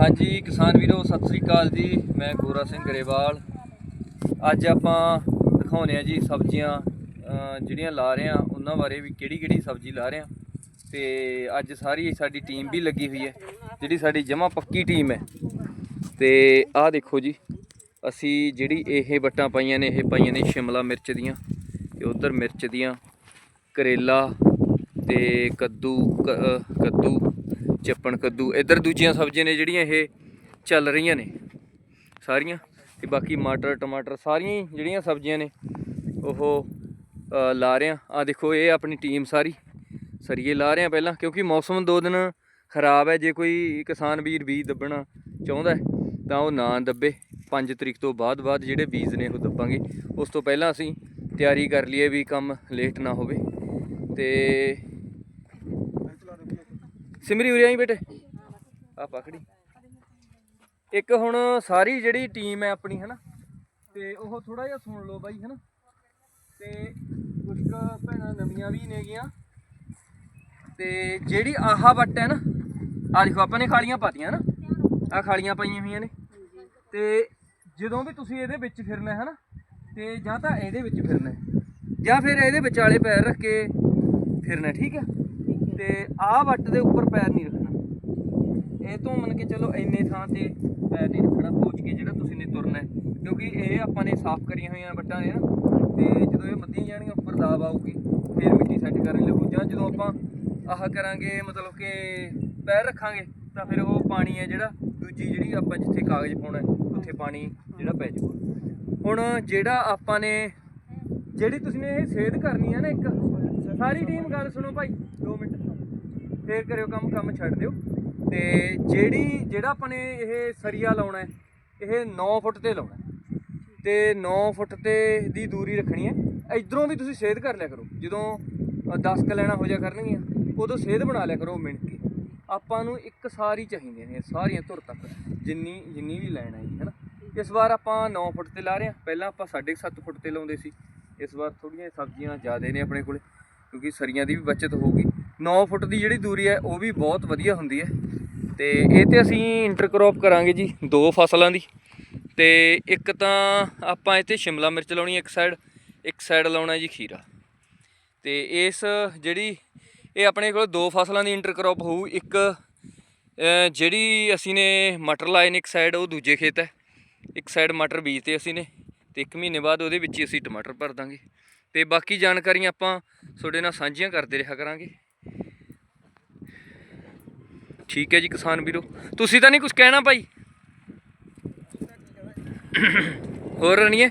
ਹਾਂਜੀ, ਕਿਸਾਨ ਵੀਰੋ, ਸਤਿ ਸ੍ਰੀ ਅਕਾਲ ਜੀ। ਮੈਂ ਗੋਰਾ ਸਿੰਘ ਗਰੇਵਾਲ। ਅੱਜ ਆਪਾਂ ਦਿਖਾਉਨੇ ਆ ਜੀ ਸਬਜ਼ੀਆਂ ਜਿਹੜੀਆਂ ਲਾ ਰਹੇ ਆ ਉਹਨਾਂ ਬਾਰੇ ਵੀ ਕਿਹੜੀ ਕਿਹੜੀ ਸਬਜ਼ੀ ਲਾ ਰਹੇ ਆ ਤੇ ਅੱਜ ਸਾਰੀ ਸਾਡੀ ਟੀਮ ਵੀ ਲੱਗੀ ਹੋਈ ਹੈ, ਜਿਹੜੀ ਸਾਡੀ ਜਮਾ ਪੱਕੀ ਟੀਮ ਹੈ। ਤੇ ਆਹ ਦੇਖੋ ਜੀ, ਅਸੀਂ ਜਿਹੜੀ ਇਹ ਵੱਟਾਂ ਪਾਈਆਂ ਨੇ, ਇਹ ਪਾਈਆਂ ਨੇ ਸ਼ਿਮਲਾ ਮਿਰਚ ਦੀਆਂ, ਤੇ ਉਧਰ ਮਿਰਚ ਦੀਆਂ, ਕਰੇਲਾ, ਤੇ ਕੱਦੂ, ਕ- ਕੱਦੂ। ਚੱਪਣ ਕੱਦੂ। ਇੱਧਰ ਦੂਜੀਆਂ ਸਬਜ਼ੀਆਂ ਨੇ ਜਿਹੜੀਆਂ ਇਹ ਚੱਲ ਰਹੀਆਂ ਨੇ। ਸਾਰੀਆਂ ਤੇ ਬਾਕੀ ਮਟਰ, ਟਮਾਟਰ ਸਾਰੀਆਂ ਹੀ ਜਿਹੜੀਆਂ ਸਬਜ਼ੀਆਂ ਨੇ, ਉਹ ਲਾ ਰਹੇ ਆ ਦੇਖੋ, ਇਹ ਆਪਣੀ ਟੀਮ ਸਾਰੀ ਸਰੀਏ ਲਾ ਰਹੇ ਆ ਪਹਿਲਾਂ, ਕਿਉਂਕਿ ਮੌਸਮ ਦੋ ਦਿਨ ਖਰਾਬ ਹੈ। ਜੇ ਕੋਈ ਕਿਸਾਨ ਵੀਰ ਬੀਜ ਦੱਬਣਾ ਚਾਹੁੰਦਾ ਤਾਂ ਉਹ ਨਾ ਦੱਬੇ। 5 ਤਰੀਕ ਤੋਂ ਬਾਅਦ ਬਾਅਦ ਜਿਹੜੇ ਬੀਜ ਨੇ, ਉਹ ਦੱਬਾਂਗੇ। ਉਸ ਤੋਂ ਪਹਿਲਾਂ ਅਸੀਂ ਤਿਆਰੀ ਕਰ ਲਈਏ ਵੀ ਕੰਮ ਲੇਟ ਨਾ ਹੋਵੇ। ਤੇ ਸਿਮਰੀ ਉਰੇ ਆਈ ਬੇਟੇ। ਆ ਪਕੜੀ। ਇੱਕ ਹੁਣ ਸਾਰੀ ਜਿਹੜੀ ਟੀਮ ਹੈ ਆਪਣੀ, ਹਨਾ? ਤੇ ਉਹ ਥੋੜਾ ਜਿਹਾ ਸੁਣ ਲਓ ਬਾਈ, ਹਨਾ? ਤੇ ਕੁਝ ਕੁ ਭੈਣਾਂ ਨਵੀਆਂ ਵੀ ਨੇਗੀਆਂ ਤੇ ਜਿਹੜੀ ਆਹਾ ਵੱਟ ਹੈ ਨਾ ਆ ਦੇਖੋ, ਆਪਾਂ ਨੇ ਖਾਲੀਆਂ ਪਾਤੀਆਂ ਨਾ ਆ ਖਾਲੀਆਂ ਪਾਈਆਂ ਹੋਈਆਂ ਨੇ। ਤੇ ਜਦੋਂ ਵੀ ਤੁਸੀਂ ਇਹਦੇ ਵਿੱਚ ਫਿਰਨਾ ਹੈ ਨਾ ਤੇ ਜਾਂ ਤਾਂ ਇਹਦੇ ਵਿੱਚ ਫਿਰਨਾ ਜਾਂ ਫਿਰ ਇਹਦੇ ਵਿਚਾਲੇ ਪੈਰ ਰੱਖ ਕੇ ਫਿਰਨਾ ਠੀਕ ਹੈ? ਤੇ ਆਹ ਵੱਟ ਦੇ ਉੱਪਰ ਪੈਰ ਨਹੀਂ ਰੱਖਣਾ। ਇਹ ਤੋਂ ਮੰਨ ਕੇ ਚਲੋ ਇੰਨੇ ਥਾਂ ਤੇ ਪੈਰ ਨਹੀਂ ਰੱਖਣਾ ਪੋਚ ਕੇ ਜਿਹੜਾ ਤੁਸੀਂ ਨੇ ਤੁਰਨਾ ਕਿਉਂਕਿ ਇਹ ਆਪਾਂ ਨੇ ਸਾਫ਼ ਕਰੀਆਂ ਹੋਈਆਂ ਵੱਟਾਂ ਨੇ ਨਾ ਤੇ ਜਦੋਂ ਇਹ ਮੱਧੀਆਂ ਜਾਣਗੀਆਂ, ਉੱਪਰ ਦਾਬ ਆਊਗੀ, ਫਿਰ ਮਿੱਟੀ ਸੈੱਟ ਕਰਨ ਲੱਗੂ ਜਾਂ ਜਦੋਂ ਆਪਾਂ ਆਹ ਕਰਾਂਗੇ, ਮਤਲਬ ਕਿ ਪੈਰ ਰੱਖਾਂਗੇ, ਤਾਂ ਫਿਰ ਉਹ ਪਾਣੀ ਹੈ ਜਿਹੜਾ, ਦੂਜੀ ਜਿਹੜੀ ਆਪਾਂ ਜਿੱਥੇ ਕਾਗਜ਼ ਪਾਉਣਾ ਉੱਥੇ ਪਾਣੀ ਜਿਹੜਾ ਪੈ ਜਾਊਗਾ। ਹੁਣ ਜਿਹੜਾ ਆਪਾਂ ਨੇ, ਜਿਹੜੀ ਤੁਸੀਂ ਨੇ ਇਹ ਸੇਧ ਕਰਨੀ ਹੈ ਨਾ ਇੱਕ, ਸਾਰੀ ਟੀਮ ਗੱਲ ਸੁਣੋ ਭਾਈ 2 ਮਿੰਟ। ਫੇਰ ਕਰਿਓ ਕੰਮ ਕੰਮ ਛੱਡ ਦਿਓ। ਤੇ ਜਿਹੜੀ, ਜਿਹੜਾ ਆਪਾਂ ਨੇ ਇਹ ਸਰੀਆ ਲਾਉਣਾ ਹੈ, ਇਹ 9 ਫੁੱਟ ਤੇ ਲਾਉਣਾ ਹੈ। ਤੇ 9 ਫੁੱਟ ਤੇ ਦੀ ਦੂਰੀ ਰੱਖਣੀ ਹੈ। ਇਧਰੋਂ ਵੀ ਤੁਸੀਂ ਸੇਧ ਕਰ ਲਿਆ ਕਰੋ। ਜਦੋਂ 10 ਕ ਲੈਣਾ ਹੋ ਜਾ ਕਰਨਗੀਆਂ, ਉਦੋਂ ਸੇਧ ਬਣਾ ਲਿਆ ਕਰੋ ਮਿੰਟ ਕੇ। ਆਪਾਂ ਨੂੰ ਇੱਕ ਸਾਰੀ ਚਾਹੀਦੀਆਂ ਨੇ, ਸਾਰੀਆਂ ਧੁਰ ਤੱਕ, ਜਿੰਨੀ ਜਿੰਨੀ ਵੀ ਲੈਣਾ ਹੈ, ਹੈਨਾ। ਇਸ ਵਾਰ ਆਪਾਂ 9 ਫੁੱਟ ਤੇ ਲਾ ਰਹੇ ਹਾਂ। ਪਹਿਲਾਂ ਆਪਾਂ 7.5 ਫੁੱਟ ਤੇ ਲਾਉਂਦੇ ਸੀ। ਇਸ ਵਾਰ ਥੋੜੀਆਂ ਸਬਜ਼ੀਆਂ ਜ਼ਿਆਦਾ ਨੇ ਆਪਣੇ ਕੋਲੇ, ਕਿਉਂਕਿ ਸਰੀਆਂ ਦੀ ਵੀ ਬਚਤ ਹੋਊਗੀ 9 ਫੁੱਟ ਦੀ ਜਿਹੜੀ ਦੂਰੀ ਹੈ, ਉਹ ਵੀ ਬਹੁਤ ਵਧੀਆ ਹੁੰਦੀ ਹੈ। ਤੇ ਇਹ ਤੇ ਅਸੀਂ ਇੰਟਰਕ੍ਰੌਪ ਕਰਾਂਗੇ ਜੀ, ਦੋ ਫਸਲਾਂ ਦੀ। ਤੇ ਇੱਕ ਤਾਂ ਆਪਾਂ ਇੱਥੇ ਸ਼ਿਮਲਾ ਮਿਰਚ ਲਾਉਣੀ ਇੱਕ ਸਾਈਡ ਇੱਕ ਸਾਈਡ ਲਾਉਣਾ ਜੀ ਖੀਰਾ। ਤੇ ਇਸ ਜਿਹੜੀ, ਇਹ ਆਪਣੇ ਕੋਲ ਦੋ ਫਸਲਾਂ ਦੀ ਇੰਟਰਕ੍ਰੌਪ ਹੋਊ, ਇੱਕ ਜਿਹੜੀ ਅਸੀਂ ਨੇ ਮਟਰ ਲਾਏ ਨੇ ਇੱਕ ਸਾਈਡ ਉਹ ਦੂਜੇ ਖੇਤ ਹੈ। ਇੱਕ ਸਾਈਡ ਮਟਰ ਬੀਜਤੇ ਅਸੀਂ ਨੇ, ਤੇ ਇੱਕ ਮਹੀਨੇ ਬਾਅਦ ਉਹਦੇ ਵਿੱਚ ਹੀ ਅਸੀਂ ਟਮਾਟਰ ਭਰ ਦਾਂਗੇ। ਤੇ ਬਾਕੀ ਜਾਣਕਾਰੀਆਂ ਆਪਾਂ ਤੁਹਾਡੇ ਨਾਲ ਸਾਂਝੀਆਂ ਕਰਦੇ ਰਿਹਾ ਕਰਾਂਗੇ। ਠੀਕ ਹੈ ਜੀ ਕਿਸਾਨ ਵੀਰੋ। ਤੁਸੀਂ ਤਾਂ ਨਹੀਂ ਕੁਝ ਕਹਿਣਾ ਭਾਈ? ਹੋਰ ਰਣੀਏ।